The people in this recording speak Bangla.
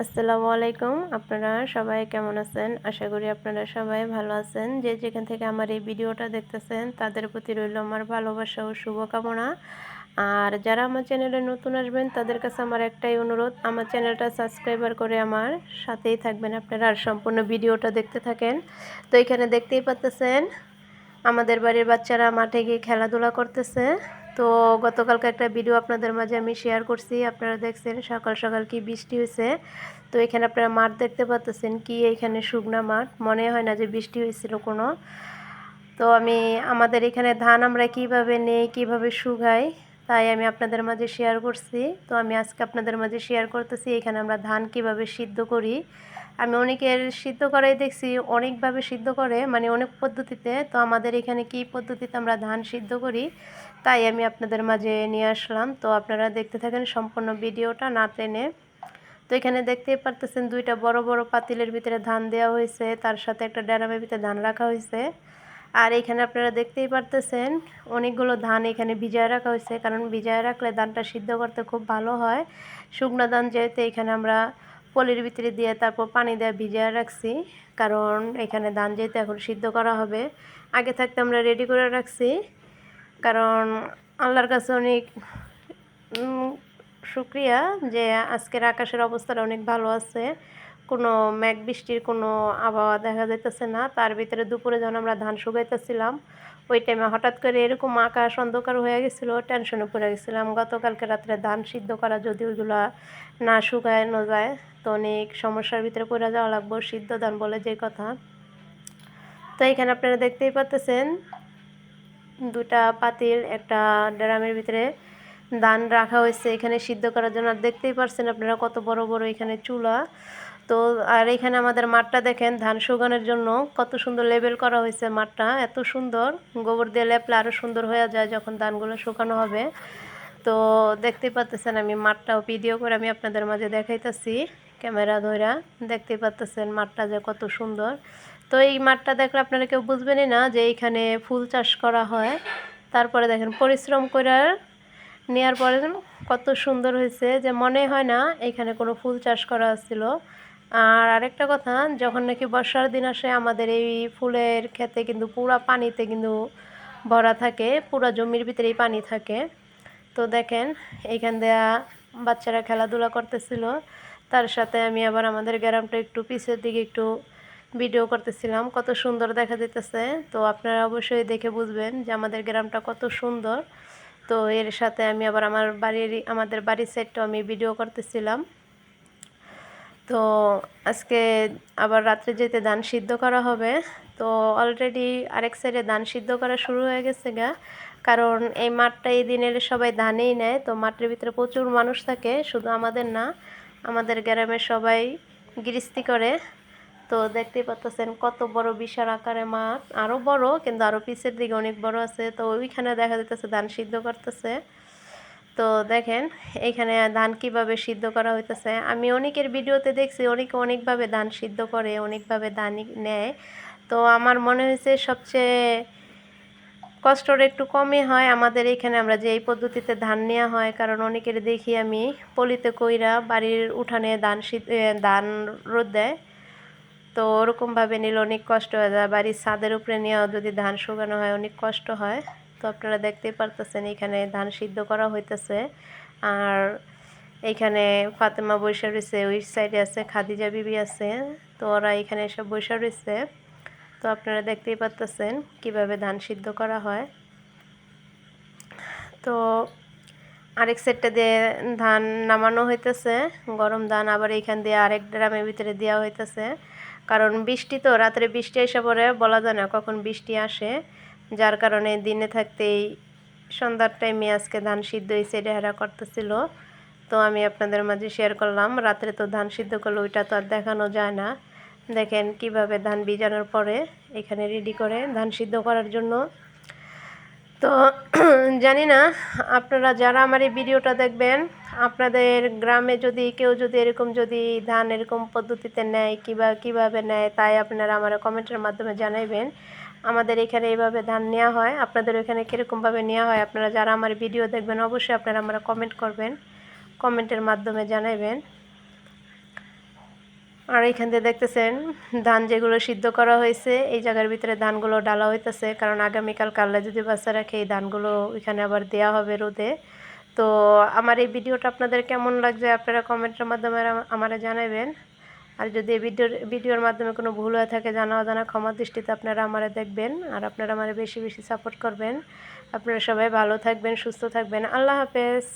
আসসালামু আলাইকুম। আপনারা সবাই কেমন আছেন? আশা করি আপনারা সবাই ভালো আছেন। যে যেখান থেকে আমার এই ভিডিওটা দেখতেছেন, তাদের প্রতি রইল আমার ভালোবাসা ও শুভকামনা। আর যারা আমার চ্যানেলে নতুন আসবেন, তাদের কাছে আমার একটাই অনুরোধ, আমার চ্যানেলটা সাবস্ক্রাইবার করে আমার সাথেই থাকবেন আপনারা আর সম্পূর্ণ ভিডিওটা দেখতে থাকেন। তো এখানে দেখতেই পাচ্তেছেন, আমাদের বাড়ির বাচ্চারা মাঠে গিয়ে খেলাধুলা করতেছে। তো গতকালকে একটা ভিডিও আপনাদের মাঝে আমি শেয়ার করছি। আপনারা দেখছেন সকাল সকাল কি বৃষ্টি হয়েছে তো এখানে আপনারা মাঠ দেখতে পাচ্ছেন কি এখানে শুকনা মাঠ। মনে হয় না যে বৃষ্টি হয়েছিল কোনো। তো আমি, আমাদের এখানে ধান আমরা কীভাবে নেই, কীভাবে শুকাই, তাই আমি আপনাদের মাঝে শেয়ার করছি। তো আমি আজকে আপনাদের মাঝে শেয়ার করতেছি, এখানে আমরা ধান কীভাবে সিদ্ধ করি। আমি অনেকের সিদ্ধ করাই দেখছি, অনেকভাবে সিদ্ধ করে মানে অনেক পদ্ধতিতে। তো আমাদের এখানে কি পদ্ধতিতে আমরা ধান সিদ্ধ করি, তাই আমি আপনাদের মাঝে নিয়ে আসলাম। তো আপনারা দেখতে থাকেন সম্পূর্ণ ভিডিওটা না টেনে। তো এখানে দেখতেই পারতেছেন দুইটা বড় বড় পাতিলের ভিতরে ধান দেওয়া হয়েছে, তার সাথে একটা ড্যারামের ভিতরে ধান রাখা হয়েছে। আর এখানে আপনারা দেখতেই পারতেছেন অনেকগুলো ধান এখানে ভিজায় রাখা হয়েছে, কারণ ভিজায় রাখলে ধানটা সিদ্ধ করতে খুব ভালো হয়। শুকনো ধান যেহেতু এখানে আমরা পলির ভিতরে দিয়ে তারপর পানি দিয়ে ভিজিয়ে রাখছি। কারণ এখানে ধান যেহেতু এখন সিদ্ধ করা হবে, আগে থাকতে আমরা রেডি করে রাখছি। কারণ আল্লাহর কাছে অনেক শুক্রিয়া যে আজকের আকাশের অবস্থাটা অনেক ভালো আছে। কোনো মেঘ বৃষ্টির কোনো আবহাওয়া দেখা যাইতেছে না। তার ভিতরে দুপুরে যখন আমরা ধান শুকাইতেছিলাম, ওই টাইমে হঠাৎ করে এরকম আকাশ অন্ধকার হয়ে গেছিল টেনশনে পড়ে গেছিলাম। গতকালকে রাত্রে ধান সিদ্ধ করা যদি ওইগুলো না শুকানো যায়, তো অনেক সমস্যার ভিতরে পড়ে যাওয়া লাগবো। সিদ্ধ ধান বলে যে কথা। তো এখানে আপনারা দেখতেই পাচ্তেছেন দুটা পাতিল একটা ড্রামের ভিতরে ধান রাখা হয়েছে। এখানে সিদ্ধ করার জন্য আর দেখতেই পারছেন আপনারা কত বড় বড় এখানে চুলা। তো আর এখানে আমাদের মাঠটা দেখেন, ধান শুকানোর জন্য কত সুন্দর লেবেল করা হয়েছে মাঠটা, এত সুন্দর। গোবর দিয়ে লেপলে আরও সুন্দর হয়ে যায় যখন ধানগুলো শুকানো হবে। তো দেখতেই পাচ্তেছেন আমি মাঠটাও ভিডিও করে আমি আপনাদের মাঝে দেখাইতেছি, ক্যামেরা ধরা দেখতেই পাচ্তেছেন মাঠটা যে কত সুন্দর। তো এই মাঠটা দেখলে আপনারা কেউ বুঝবেনই না যে এইখানে ফুল চাষ করা হয়। তারপরে দেখেন পরিশ্রম করে নেওয়ার পরে কত সুন্দর হয়েছে, যে মনে হয় না এখানে কোনো ফুল চাষ করা ছিল। আর আরেকটা কথা, যখন নাকি বর্ষার দিন আসে, আমাদের এই ফুলের ক্ষেতে কিন্তু পুরা পানিতে কিন্তু ভরা থাকে, পুরা জমির ভিতরেই পানি থাকে। তো দেখেন এইখান দেয়া বাচ্চারা খেলাধুলা করতেছিল। তার সাথে আমি আবার আমাদের গ্রামটা একটু পিছের দিকে একটু ভিডিও করতেছিলাম, কত সুন্দর দেখা যেতেছে তো আপনারা অবশ্যই দেখে বুঝবেন যে আমাদের গ্রামটা কত সুন্দর। তো এর সাথে আমি আবার আমার বাড়ির, আমাদের বাড়ির সাইডটাও আমি ভিডিও করতেছিলাম। তো আজকে আবার রাত্রে যেতে ধান সিদ্ধ করা হবে। তো অলরেডি আরেক সাইডে ধান সিদ্ধ করা শুরু হয়ে গেছে গা। কারণ এই মাঠটা এই দিনের সবাই ধানেই নেয়, তো মাঠের ভিতরে প্রচুর মানুষ থাকে, শুধু আমাদের না, আমাদের গ্রামের সবাই গৃহস্থি করে। তো দেখতেই পাচ্ছেন কত বড় বিশাল আকারে মাঠ। আরও বড়, কিন্তু আরও পিছের দিকে অনেক বড় আছে, তো ওইখানে দেখা যাইতেছে ধান সিদ্ধ করতেছে। তো দেখেন এইখানে ধান কীভাবে সিদ্ধ করা হইতেছে। আমি অনেকের ভিডিওতে দেখছি, অনেকে অনেকভাবে ধান সিদ্ধ করে, অনেকভাবে ধান নেয়। তো আমার মনে হয়েছে সবচেয়ে কষ্টর একটু কমই হয়। আমাদের এখানে আমরা যে এই পদ্ধতিতে ধান নেওয়া হয়, কারণ অনেকের দেখি আমি পলিতে কইরা বাড়ির উঠানে ধান ধান রোদ দেয়। তো ওরকমভাবে নিলে অনেক কষ্ট হয়ে বাড়ির ছাদের উপরে নিয়েও যদি ধান শুকানো হয়, অনেক কষ্ট হয়। তো আপনারা দেখতেই পারতেছেন, এখানে ধান সিদ্ধ করা হইতেছে। আর এখানে ফাতেমা বৈশা রয়েছে, ওই সাইডে আছে, খাদিজা বিবি আছে, তো ওরা এখানে এসব বৈশা রয়েছে। তো আপনারা দেখতেই পারতেছেন কীভাবে ধান সিদ্ধ করা হয়। তো আরেক সেটটা দিয়ে ধান নামানো হইতেছে, গরম ধান আবার এইখান দিয়ে আরেক ড্রামের ভিতরে দেওয়া হইতেছে। কারণ বৃষ্টি তো, রাত্রে বৃষ্টি এসে পরে বলা যায় না কখন বৃষ্টি আসে। যার কারণে দিনে থাকতেই সন্ধ্যার টাইমে আজকে ধান সিদ্ধ হয়েছে ডেহারা করতেছিল। তো আমি আপনাদের মাঝে শেয়ার করলাম, রাত্রে তো ধান সিদ্ধ করলে ওইটা তো আর দেখানো যায় না। দেখেন কীভাবে ধান ভিজানোর পরে এখানে রেডি করে ধান সিদ্ধ করার জন্য। তো জানি না, আপনারা যারা আমার এই ভিডিওটা দেখবেন আপনাদের গ্রামে যদি, কেউ যদি এরকম যদি ধান এরকম পদ্ধতিতে নেয়, কিবা, কীভাবে নেয়, তাই আপনারা আমার কমেন্টের মাধ্যমে জানাইবেন। আমাদের এখানে এইভাবে ধান নেওয়া হয়, আপনাদের ওখানে কীরকমভাবে নেওয়া হয়, আপনারা যারা আমার ভিডিও দেখবেন, অবশ্যই আপনারা আমরা কমেন্ট করবেন, কমেন্টের মাধ্যমে জানাইবেন। আর এখান দিয়ে দেখতেছেন, ধান যেগুলো সিদ্ধ করা হয়েছে, এই জায়গার ভিতরে ধানগুলো ডালা হইতেছে, কারণ আগামীকাল কাল্লা যদি রাখে, এই ধানগুলো ওইখানে আবার দেওয়া হবে রোদে। তো আমার এই ভিডিওটা আপনাদের কেমন লাগছে আপনারা কমেন্টের মাধ্যমে আমারে জানাবেন। আর যদি এই ভিডিওর ভিডিওর মাধ্যমে কোনো ভুল হয়ে থাকে, জানা অজানা ক্ষমা দৃষ্টিতে আপনারা আমারে দেখবেন আর আপনারা আমারে বেশি বেশি সাপোর্ট করবেন। আপনারা সবাই ভালো থাকবেন, সুস্থ থাকবেন। আল্লাহ হাফেজ।